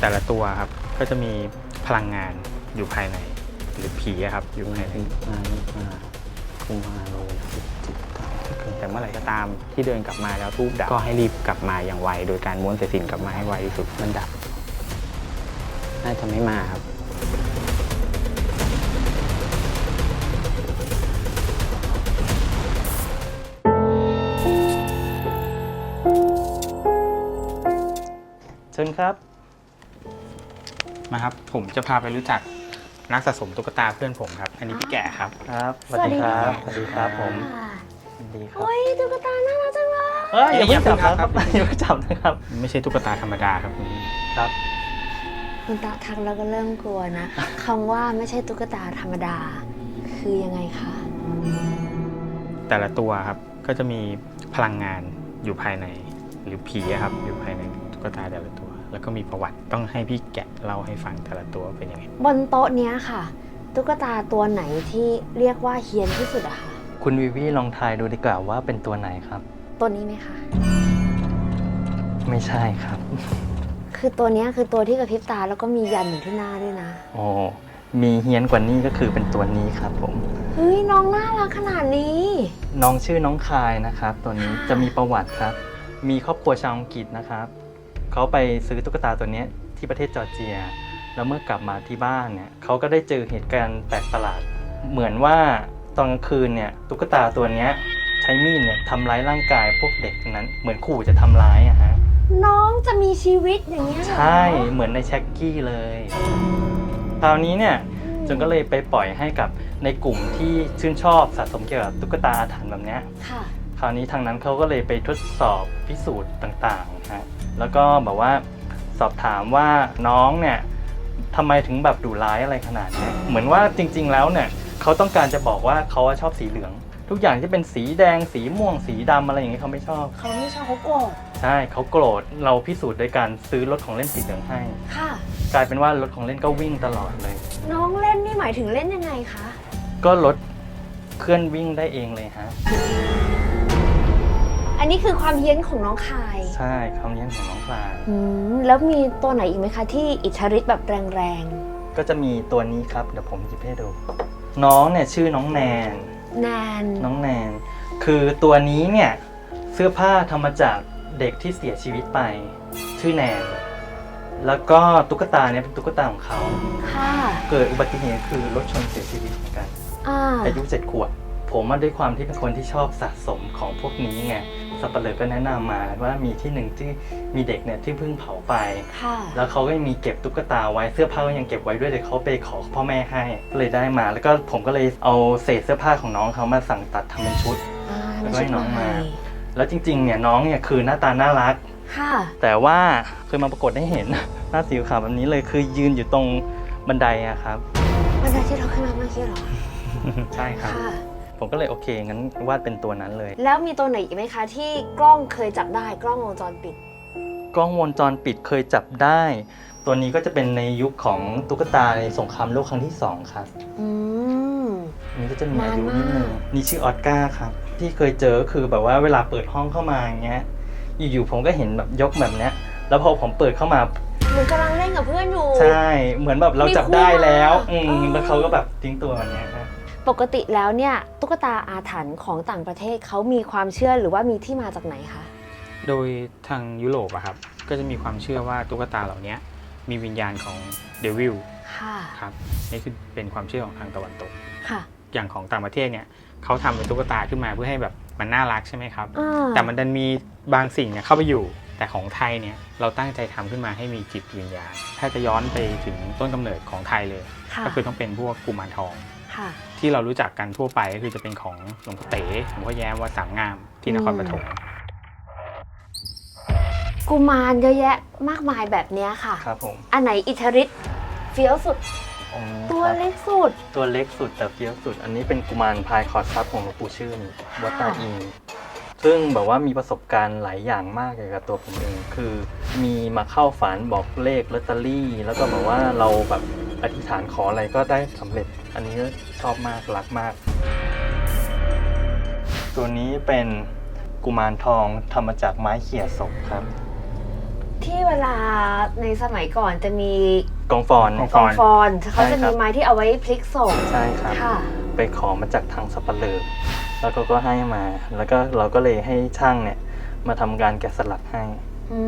แต่ละตัวครับ ก็จะมีพลังงานอยู่ภายใน หรือผีอะครับ อยู่ภายใน มานี่มาคุมาโลจิตจิตตาแต่เมื่อไหร่ก็ตามที่เดินกลับมาแล้วทูบดับก็ให้รีบกลับมาอย่างไว โดยการม้วนสายสิญจนกลับมาให้ไวที่สุดมันดับ น่าจะไม่มาครับ เชิญครับ มาครับ ผมจะพาไปรู้จักนักสะสมตุ๊กตาเพื่อนผมครับ อันนี้พี่แก่ครับ ครับสวัสดีครับสวัสดีครับผมค่ะสวัสดีครับโอ้ยตุ๊กตาน่ารักจังเลยเอ้ยอย่าเพิ่งจับอย่านะเพิ่ครับงจับอย่าเพิ่งจับนะครับ ไม่ใช่ตุ๊กตาธรรมดาครับคุณครับคุณตาทักแล้วก็เริ่มกลัวนะคำว่าไม่ใช่ตุ๊กตาธรรมดา คือยังไงคะแต่ละตัวครับก็จะมีพลังงานอยู่ภายใน หรือผีอะครับอยู่ภายในตุ๊กตาแต่ละตัว แล้วก็มีประวัติต้องให้พี่แกะเล่าให้ฟังแต่ละตัวเป็นยังไง บนโต๊ะเนี้ยค่ะ ตุ๊กตาตัวไหนที่เรียกว่าเฮี้ยนที่สุดอะคะคุณวิวีลองทายดูดีกว่าว่าเป็นตัวไหนครับ ตัวนี้ไหมคะ ไม่ใช่ครับ คือตัวเนี้ยคือตัวที่กระพริบตาแล้วก็มียันอยู่ที่หน้าด้วยนะ โอ้มีเฮี้ยนกว่านี้ก็คือเป็นตัวนี้ครับผม เฮ้ยน้องน่ารักขนาดนี้ น้องชื่อน้องคายนะครับ ตัวนี้ค่ะจะมีประวัติครับ มีครอบครัวชาวอังกฤษนะครับ เขาไปซื้อตุ๊กตาตัวเนี้ยที่ประเทศจอร์เจีย แล้วเมื่อกลับมาที่บ้านเนี่ยเขาก็ได้เจอเหตุการณ์แปลกประหลาด เหมือนว่าตอนกลางคืนเนี่ยตุ๊กตาตัวเนี้ยใช้มีดเนี่ยทำร้ายร่างกายพวกเด็กนั้น เหมือนขู่จะทำร้ายอะฮะน้องจะมีชีวิตอย่างเงี้ยเหรอใช่เหมือนในแช็กกี้เลยคราวนี้เนี่ยจนก็เลยไปปล่อยให้กับในกลุ่มที่ชื่นชอบสะสมเกี่ยวกับตุ๊กตาอาถรรพ์แบบเนี้ยค่ะ คราวนี้ทางนั้นเขาก็เลยไปทดสอบพิสูจน์ต่างๆนะฮะ แล้วก็แบบว่าสอบถามว่าน้องเนี่ยทำไมถึงแบบดุร้ายอะไรขนาดเนี้ยเหมือนว่าจริง ๆ แล้วเนี่ยเขาต้องการจะบอกว่าเขาชอบสีเหลือง ทุกอย่างที่เป็นสีแดงสีม่วงสีดำอะไรอย่างเงี้ยเขาไม่ชอบ เขาไม่ชอบเขาโกรธใช่เขาโกรธเราพิสูจน์โดยการซื้อรถของเล่นสีเหลืองให้ ค่ะ กลายเป็นว่ารถของเล่นก็วิ่งตลอดเลย น้องเล่นนี่หมายถึงเล่นยังไงคะ ก็รถเคลื่อนวิ่งได้เองเลยฮะ อันนี้คือความเฮี้ยนของน้องคายใช่คำเลี้ยงของน้องปลาอืมแล้วมีตัวไหนอีกไหมคะที่อิทธิฤทธิ์แบบแรงก็จะมีตัวนี้ครับเดี๋ยวผมหยิบให้ดู น้องเนี่ยชื่อน้องแนนๆแนน น้องแนน คือตัวนี้เนี่ยเสื้อผ้าทำมาจากเด็กที่เสียชีวิตไป ชื่อแนน แล้วก็ตุ๊กตาเนี่ยเป็นตุ๊กตาของเขา ค่ะ เกิดอุบัติเหตุคือรถชนเสียชีวิตเหมือนกันอ่าอายุเจ็ดขวบผมมาด้วยความที่เป็นคนที่ชอบสะสมของพวกนี้ไง สับปะเลอก็แนะนำมาว่ามีที่หนึ่งที่มีเด็กเนี่ยที่เพิ่งเผาไป ค่ะ แล้วเขาก็ยังมีเก็บตุ๊กตาไว้เสื้อผ้าก็ยังเก็บไว้ด้วยแต่เขาไปขอพ่อแม่ให้ก็เลยได้มา แล้วก็ผมก็เลยเอาเศษเสื้อผ้าของน้องเขามาสั่งตัดทำเป็นชุด อ่าแล้วก็ให้ชุดน้องมาใหแล้วจริงๆเนี่ยน้องเนี่ยคือหน้าตาน่ารัก ค่ะ แต่ว่าเคยมาปรากฏให้เห็น หน้าสีขาวแบบนี้เลยคือยืนอยู่ตรงบันไดอะครับบันไดที่เราขึ้นมาเมื่อกี้เหรอ ใช่ครับ ค่ะ ผมก็เลยโอเคงั้นวาดเป็นตัวนั้นเลย แล้วมีตัวไหนอีกไหมคะที่กล้องเคยจับได้กล้องวงจรปิด กล้องวงจรปิดเคยจับได้ ตัวนี้ก็จะเป็นในยุคของตุ๊กตาในสงครามโลกครั้งที่สองครับอืม อันนี้ก็จะมีอายุนานมากนิดนึงนี่ชื่อออสการ์ครับ ที่เคยเจอคือแบบว่าเวลาเปิดห้องเข้ามาอย่างเงี้ยอยู่ๆผมก็เห็นแบบยกแบบเนี้ยแล้วพอผมเปิดเข้ามา เหมือนกำลังเล่นกับเพื่อนอยู่ ใช่ เหมือนแบบเราจับได้แล้ว มีอืคู่มมาแล้วเขาก็แบบทิ้งตัวแบบเนี้ยครับ ปกติแล้วเนี่ยตุ๊กตาอาถรรพ์ของต่างประเทศเขามีความเชื่อหรือว่ามีที่มาจากไหนคะ โดยทางยุโรปอะครับ ก็จะมีความเชื่อว่าตุ๊กตาเหล่านี้มีวิญญาณของเดวิลค่ะ ครับนี่คือเป็นความเชื่อของทางตะวันตก ค่ะ อย่างของต่างประเทศเนี่ยเขาทำเป็นตุ๊กตาขึ้นมาเพื่อให้แบบมันน่ารักใช่ไหมครับ อ่าแต่มันดันมีบางสิ่งเนี่ยเข้าไปอยู่ แต่ของไทยเนี่ยเราตั้งใจทำขึ้นมาให้มีจิตวิญญาณ ถ้าจะย้อนไปถึงต้นกำเนิดของไทยเลย ค่ะ ก็คือต้องเป็นพวกกุมารทอง ค่ะ ที่เรารู้จักกันทั่วไปก็คือจะเป็นของหลวงพ่อเต๋หลวงพ่อแย้มวัดสามงามที่นครปฐมกุมารเยอะแยะมากมายแบบเนี้ยค่ะ ครับผม อันไหนอิทธิฤทธิ์เฟี้ยวสุดองค์นี้ตัวครับเล็กสุด ตัวเล็กสุดแต่เฟี้ยวสุด อันนี้เป็นกุมารพายคอร์ดทรัพย์ของหลวงปู่ชื่นวัดตาอินซึ่งแบบว่ามีประสบการณ์หลายอย่างมากเกี่ยวกับตัวผมเอง คือมีมาเข้าฝันบอกเลขลอตเตอรี่ แล้วก็บอกว่าเราแบบ อธิษฐานขออะไรก็ได้สำเร็จ อันนี้ชอบมากรักมาก ตัวนี้เป็นกุมารทองทำมาจากไม้เขี่ยศพครับ ที่เวลาในสมัยก่อนจะมีกองฟอน กองกองฟอนเขาจะใช่ครัมีบไม้ที่เอาไว้พลิกศพใช่ครับ ค่ะ ไปขอมาจากทางสับปะเลอแล้วก็ก็ให้มา แล้วก็เราก็เลยให้ช่างเนี่ยมาทำการแกะสลักให้ อื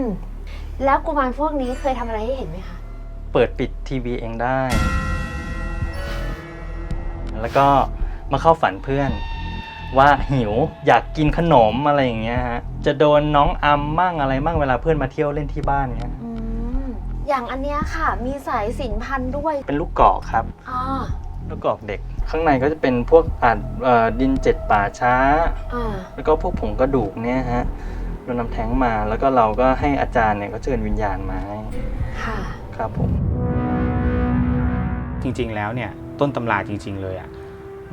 ม แล้วกุมารพวกนี้เคยทำอะไรให้เห็นไหมคะ เปิดปิดทีวีเองได้ แล้วก็มาเข้าฝันเพื่อน ว่าหิวอยากกินขนมอะไรอย่างเงี้ยฮะจะโดนน้องอัมมั่งอะไรมั่งเวลาเพื่อนมาเที่ยวเล่นที่บ้านเงี้ยอืมอย่างอันเนี้ยค่ะ มีสายสินพันด้วยเป็นลูกกอกครับ อ่าลูกกอกเด็ก ข้างในก็จะเป็นพวกอัดเอ่อดินเจ็ดป่าช้า อ่าแล้วก็พวกผงกระดูกเนี่ยฮะเรานำแท้งมาแล้วก็เราก็ให้อาจารย์เนี่ยก็เชิญวิญญาณมาให้ ค่ะ ครับผม จริงๆแล้วเนี่ยต้นตำราจริง ๆ เลยอะ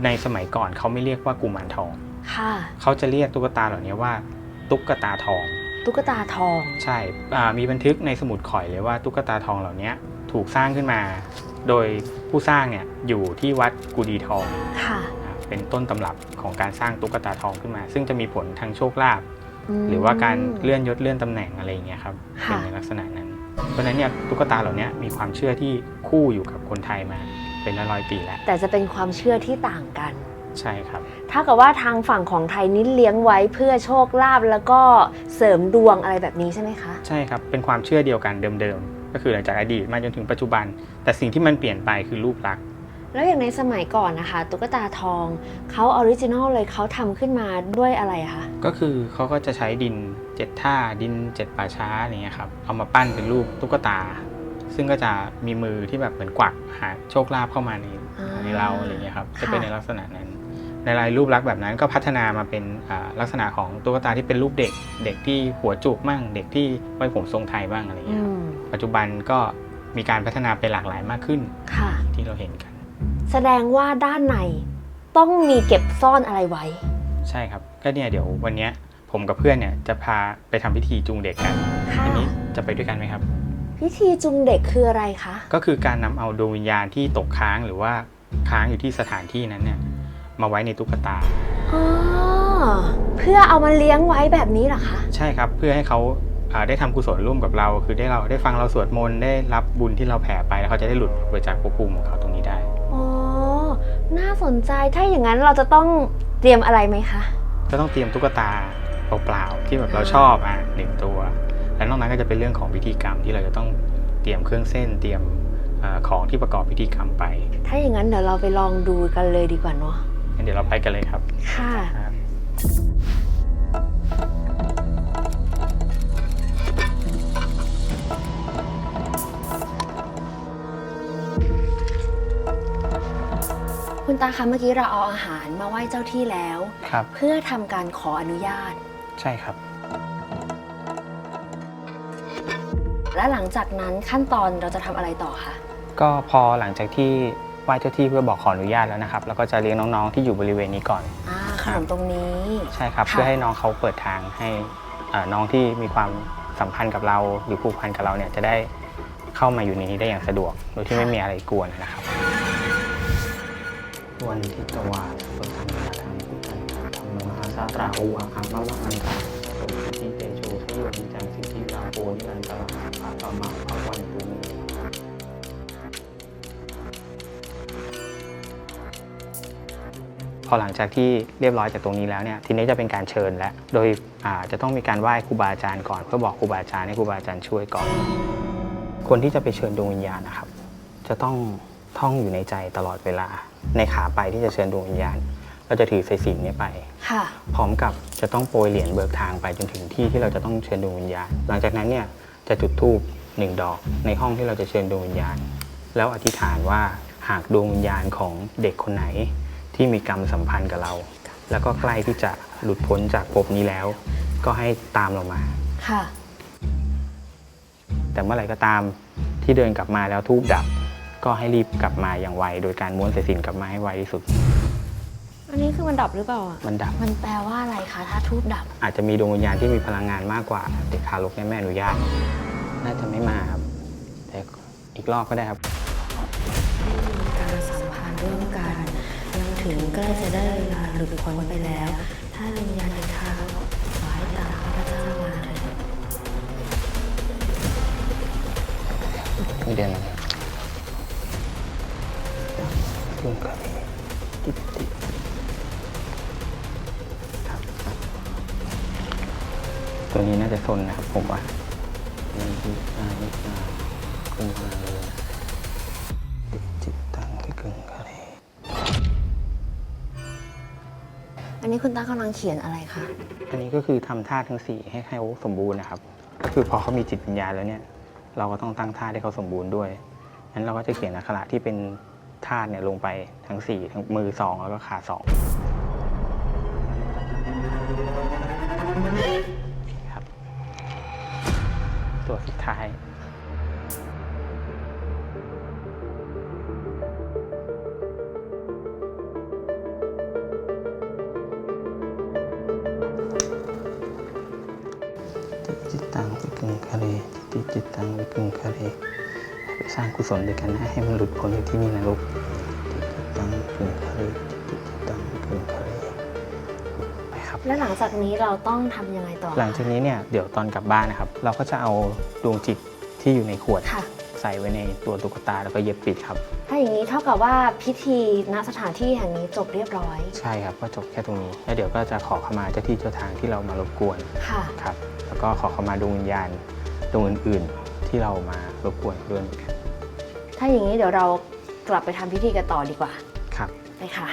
ในสมัยก่อนเขาไม่เรียกว่ากุมารทอง ค่ะ เขาจะเรียกตุ๊กตาเหล่านี้ว่า ตุ๊กตาทอง ตุ๊กตาทอง ใช่อ่ามีบันทึกในสมุดข่อยเลยว่าตุ๊กตาทองเหล่านี้ถูกสร้างขึ้นมา โดยผู้สร้างเนี่ยอยู่ที่วัดกุดีทอง ค่ะอ่าเป็นต้นตำรับของการสร้างตุ๊กตาทองขึ้นมา ซึ่งจะมีผลทางโชคลาภมหรือว่าการเลื่อนยศเลื่อนตำแหน่งอะไรอย่างเงี้ยครับค่ะเป็นในลักษณะนั้น เพราะฉะนั้นเนี่ยตุ๊กตาเหล่านี้มีความเชื่อที่คู่อยู่กับคนไทยมาเป็นร้อยๆปีแล้ว แต่จะเป็นความเชื่อที่ต่างกัน ใช่ครับ ถ้ากับว่าทางฝั่งของไทยนี้เลี้ยงไว้เพื่อโชคลาภแล้วก็เสริมดวงอะไรแบบนี้ใช่ไหมคะ ใช่ครับ เป็นความเชื่อเดียวกันเดิมๆ ก็คือหลังจากอดีตมาจนถึงปัจจุบัน แต่สิ่งที่มันเปลี่ยนไปคือรูปลักษณ์แล้วอย่างในสมัยก่อนนะคะตุ๊กตาทองเขาออริจินอลเลยเขาทำขึ้นมาด้วยอะไรอะคะก็คือเขาก็จะใช้ดิน เจ็ดท่าดินเจ็ดป่าช้าอะไรเงี้ยครับเอามาปั้นเป็นรูปตุ๊กตา ซึ่งก็จะมีมือที่แบบเหมือนกวักหาโชคลาภเข้ามาในอ่าในเราอะไรเงี้ยครับจะค่ะเป็นในลักษณะนั้น ในลายรูปลักษณ์แบบนั้นก็พัฒนามาเป็นอ่าลักษณะของตุ๊กตาที่เป็นรูปเด็ก เด็กที่หัวจุกบ้างเด็กที่ไว้ผมทรงไทยบ้างอะไรอืเงี้ยครับมปัจจุบันก็มีการพัฒนาไปหลากหลายมากขึ้นค่ะที่เราเห็นกัน แสดงว่าด้านในต้องมีเก็บซ่อนอะไรไว้ ใช่ครับก็เนี่ยเดี๋ยววันเนี้ย ผมกับเพื่อนเนี่ยจะพาไปทำพิธีจูงเด็กกันค่ะ อันนี้จะไปด้วยกันไหมครับ พิธีจุงเด็กคืออะไรคะ ก็คือการนำเอาดวงวิญญาณที่ตกค้างหรือว่าค้างอยู่ที่สถานที่นั้นเนี่ยมาไว้ในตุ๊กตา อ๋อ เพื่อเอามาเลี้ยงไว้แบบนี้เหรอคะ ใช่ครับ เพื่อให้เขาอ่าได้ทำกุศลร่วมกับเรา คือได้เราได้ฟังเราสวดมนต์ได้รับบุญที่เราแผ่ไปแล้วเขาจะได้หลุดไปจากภพภูมิของเขาตรงนี้ได้ อ๋อ น่าสนใจ ถ้าอย่างนั้นเราจะต้องเตรียมอะไรไหมคะ ก็ต้องเตรียมตุ๊กตา เปล่าๆที่แบบเราชอบอะหนึ่งตัว และนอกนั้นก็จะเป็นเรื่องของพิธีกรรมที่เราจะต้องเตรียมเครื่องเส้นเตรียมเออของที่ประกอบพิธีกรรมไป ถ้าอย่างนั้นเดี๋ยวเราไปลองดูกันเลยดีกว่าเนาะงั้นเดี๋ยวเราไปกันเลยครับ ค่ะครับคุณตาคะเมื่อกี้เราเอาอาหารมาไหว้เจ้าที่แล้วครับเพื่อทำการขออนุญาต ใช่ครับ และหลังจากนั้นขั้นตอนเราจะทำอะไรต่อคะ ก็พอหลังจากที่ไหว้เจ้าที่เพื่อบอกขออนุญาตแล้วนะครับ แล้วก็จะเลี้ยงน้องๆที่อยู่บริเวณนี้ก่อน อ่าขนมตรงนี้ ใช่ครับ ค่ะ เพื่อให้น้องเขาเปิดทางให้อ่าน้องที่มีความสัมพันธ์กับเราหรือผูกพันกับเราเนี่ยจะได้เข้ามาอยู่ในนี้ได้อย่างสะดวก โดยที่ไม่มีอะไรกวนนะครับ วันทิตวาสุขันธาธรรมพุทธันธรรมมหา สาตราอุอาคัมมะวะอันตาสุขติเตโชขโยนิจังสิทธิลาโปนิรันตระภาตมะภวันตุพอหลังจากที่เรียบร้อยจากตรงนี้แล้วเนี่ยทีนี้จะเป็นการเชิญแล้วโดยจะต้องมีการไหว้ครูบาอาจารย์ก่อน เพื่อบอกครูบาอาจารย์ให้ครูบาอาจารย์ช่วยก่อน คนที่จะไปเชิญดวงวิญญาณนะครับ จะต้องท่องอยู่ในใจตลอดเวลา ในขาไปที่จะเชิญดวงวิญญาณ เราจะถือสายสิญจนเนี้ไป ค่ะ พร้อมกับจะต้องโปรยเหรียญเบิกทางไปจนถึงที่ที่เราจะต้องเชิญดวงวิญญาณ หลังจากนั้นเนี่ยจะจุดธูปหนึ่งดอกในห้องที่เราจะเชิญดวงวิญญาณ แล้วอธิษฐานว่าหากดวงวิญญาณของเด็กคนไหน ที่มีกรรมสัมพันธ์กับเรา แล้วก็ใกล้ที่จะหลุดพ้นจากภพนี้แล้ว ก็ให้ตามเรามา ค่ะ แต่เมื่อไหร่ก็ตามที่เดินกลับมาแล้วทูบดับ ก็ให้รีบกลับมาอย่างไว โดยการม้วนสายสิญจนกลับมาให้ไวที่สุด อันนี้คือมันดับหรือเปล่าอะมันดับ มันแปลว่าอะไรคะถ้าทูบดับ อาจจะมีดวงวิญญาณที่มีพลังงานมากกว่าเด็กทารกเนี่ยไม่อนุญาต น่าจะไม่มาครับ แต่อีกรอบก็ได้ครับ การสัมพันธ์ร่วมกันยังถึงใกล้จะได้เวลาหลุดพ้นไปแล้ว ถ้าวิญญาณเด็กทารกขอให้ตามพระเจ้ามาเถิดมีเดือนหนึ่งกุ้งกะห ตัวนี้น่าจะซนนะครับผมว่านี่คืออ่านี่อ่ากุ้งกะหรี่ติ๊ดติ๊ดตังคือกุ้งกะหรี่อันนี้คุณตากำลังเขียนอะไรคะ อันนี้ก็คือทำท่าทั้งสี่ให้ให้เขาสมบูรณ์นะครับ ก็คือพอเขามีจิตวิญญาณแล้วเนี่ย เราก็ต้องตั้งท่าให้เขาสมบูรณ์ด้วยงั้นเราก็จะเขียนอักขระที่เป็นท่าเนี่ยลงไปทั้งสี่ทั้งมือสองแล้วก็ขาสองครับ ตัวสุดท้ายจิตตังวิกึงคะเลจิตจิตตังวิกึงคะเลไปสร้างกุศลด้วยกันนะให้มันหลุดพ้นจากที่นี่นะลูก แล้วหลังจากนี้เราต้องทำยังไงต่อคะหลังจากนี้เนี่ยเดี๋ยวตอนกลับบ้านนะครับ เราก็จะเอาดวงจิตที่อยู่ในขวด ค่ะ ใส่ไว้ในตัวตุ๊กตาแล้วก็เย็บปิดครับ ถ้าอย่างนี้เท่ากับว่าพิธีณสถานที่แห่งนี้จบเรียบร้อยใช่ครับก็จบแค่ตรงนี้ แล้วเดี๋ยวก็จะขอขมาเจ้าที่เจ้าทางที่เรามารบกวนค่ะ ครับ แล้วก็ขอขมาดวงวิญญาณดวงอื่นๆ ที่เรามารบกวนด้วยเหมือนกันถ้าอย่างนี้เดี๋ยวเรากลับไปทำพิธีกันต่อดีกว่าครับ ไปค่ะ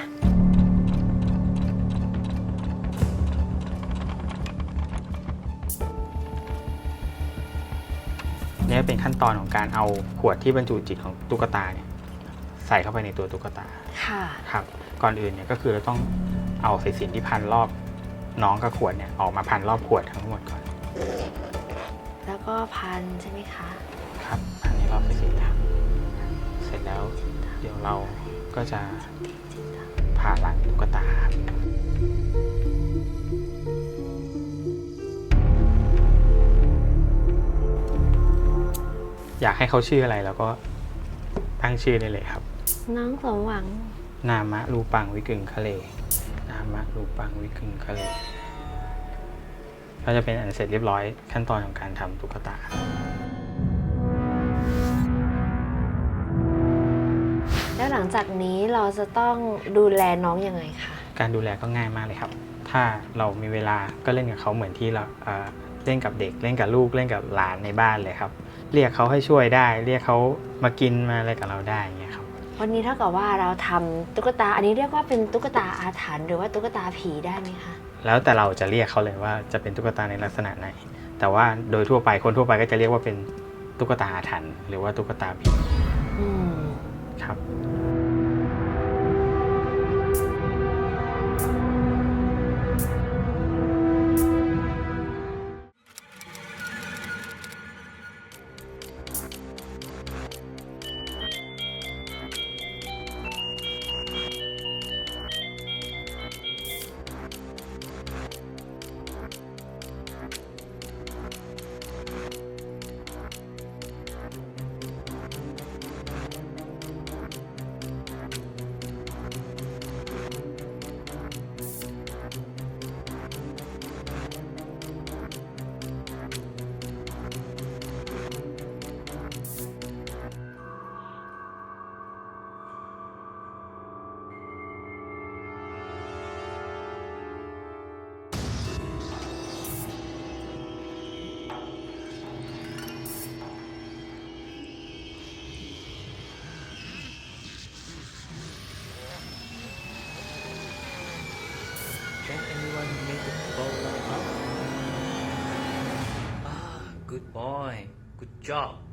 นี่เป็นขั้นตอนของการเอาขวดที่บรรจุจิตของตุ๊กตาเนี่ยใส่เข้าไปในตัวตุ๊กตาค่ะครับก่อนอื่นเนี่ยก็คือเราต้องเอาสายสิญจนที่พันรอบน้องกับขวดเนี่ยออกมาพันรอบขวดทั้งหมดก่อน แล้วก็พันใช่ไหมคะครับพันในรอบสายสิญจนครับเสร็จแล้วเดี๋ยวเราก็จะผ่าหลังตุ๊กตาครับ อยากให้เขาชื่ออะไรเราก็ตั้งชื่อได้เลยครับ น้องสมหวัง นามะรูปังวิกึงคะเล นามะรูปังวิกึงคะเล ก็จะเป็นอันเสร็จเรียบร้อยขั้นตอนของการทำตุ๊กตา แล้วหลังจากนี้เราจะต้องดูแลน้องยังไงคะการดูแลก็ง่ายมากเลยครับ ถ้าเรามีเวลาก็เล่นกับเขาเหมือนที่เราเอ่อเล่นกับเด็ก เล่นกับลูก เล่นกับหลานในบ้านเลยครับ เรียกเขาให้ช่วยได้ เรียกเขามากินมาอะไรกับเราได้อย่างเงี้ยครับ วันนี้เท่ากับว่าเราทำตุ๊กตา อันนี้เรียกว่าเป็นตุ๊กตาอาถรรพ์หรือว่าตุ๊กตาผีได้ไหมคะ แล้วแต่เราจะเรียกเขาเลยว่าจะเป็นตุ๊กตาในลักษณะไหน แต่ว่าโดยทั่วไปคนทั่วไปก็จะเรียกว่าเป็นตุ๊กตาอาถรรพ์หรือว่าตุ๊กตาผีอืม ครับ good boy. Good job.